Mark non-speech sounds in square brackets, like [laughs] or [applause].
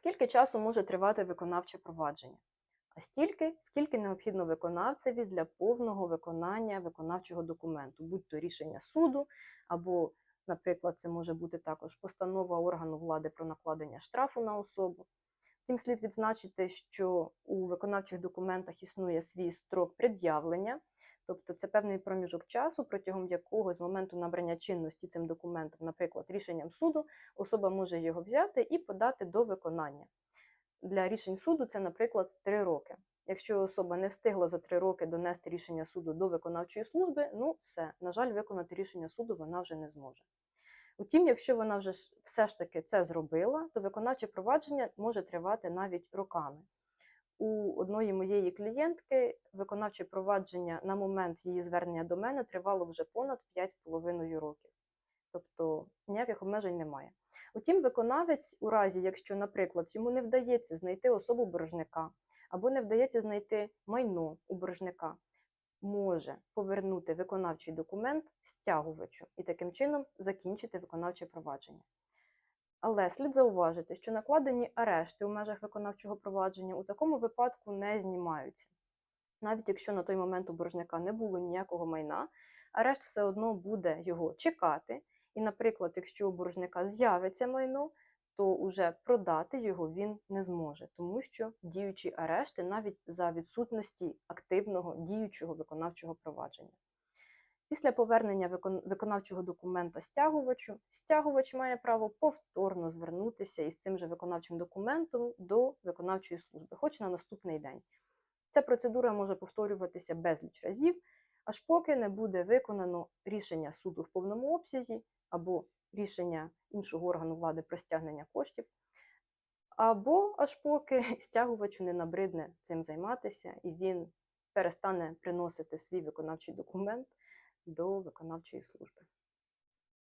Скільки часу може тривати виконавче провадження? А стільки, скільки необхідно виконавцеві для повного виконання виконавчого документу, будь то рішення суду, або, наприклад, це може бути також постанова органу влади про накладення штрафу на особу. Втім, слід відзначити, що у виконавчих документах існує свій строк пред'явлення, тобто це певний проміжок часу, протягом якого з моменту набрання чинності цим документом, наприклад, рішенням суду, особа може його взяти і подати до виконання. Для рішень суду це, наприклад, 3 роки. Якщо особа не встигла за 3 роки донести рішення суду до виконавчої служби, ну все, на жаль, виконати рішення суду вона вже не зможе. Утім, якщо вона вже все ж таки це зробила, то виконавче провадження може тривати навіть роками. У одної моєї клієнтки виконавче провадження на момент її звернення до мене тривало вже понад 5,5 років. Тобто ніяких обмежень немає. Утім, виконавець, у разі, якщо, наприклад, йому не вдається знайти особу боржника або не вдається знайти майно у боржника, може повернути виконавчий документ стягувачу і таким чином закінчити виконавче провадження. Але слід зауважити, що накладені арешти у межах виконавчого провадження у такому випадку не знімаються. Навіть якщо на той момент у боржника не було ніякого майна, арешт все одно буде його чекати. І, наприклад, якщо у боржника з'явиться майно, то уже продати його він не зможе, тому що діючі арешти навіть за відсутності активного діючого виконавчого провадження. Після повернення виконавчого документа стягувачу, стягувач має право повторно звернутися із цим же виконавчим документом до виконавчої служби, хоч на наступний день. Ця процедура може повторюватися безліч разів, аж поки не буде виконано рішення суду в повному обсязі або рішення іншого органу влади про стягнення коштів, або аж поки [laughs] стягувачу не набридне цим займатися і він перестане приносити свій виконавчий документ до виконавчої служби.